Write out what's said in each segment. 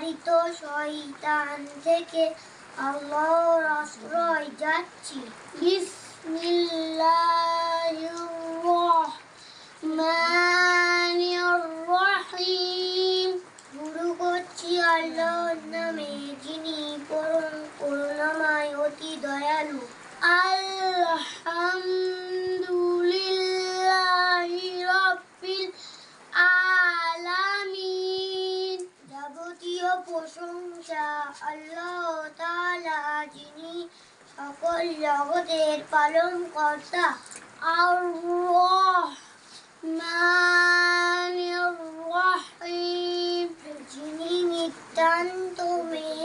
বিতাড়িত শয়তান থেকে আল্লাহর আশ্রয় যাচ্ছি। শুরু করছি আল্লাহর নামে, যিনি পরম করুণাময়, অতি দয়ালু। আলহামদুলিল্লাহি প্রশংসা আল্লাহ তাআলা যিনি সকল জগতের পালন কর্তা আর রহমানির রহিম যিনি নিতান্ত মেহেরবান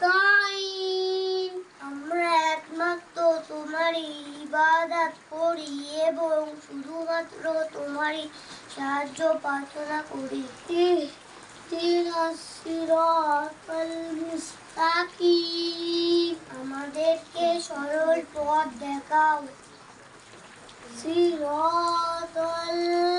নাস্তাইন আমরা একমাত্র তোমারই ইবাদত করি এবং শুধুমাত্র তোমারই সাহায্য প্রার্থনা করি। আমাদেরকে সরল পথ দেখাও। সিরাতাল্লাযীনা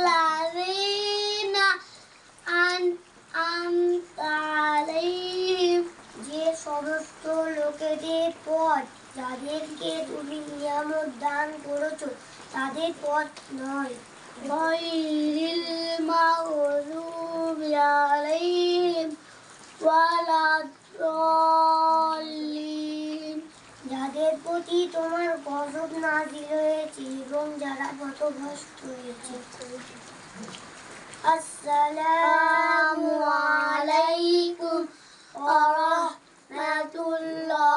সমস্ত লোকেদের পথ যাদেরকে তুমি নিয়ামত দান করেছ তাদের পথ নয়। গায়রিল মাগযুবি আলাইহিম ওয়ালাদ-দাল্লিন যাদের প্রতি তোমার গজব নাযিল হয়েছে এবং যারা পথভ্রষ্ট হয়েছে। আসসালামু Allah.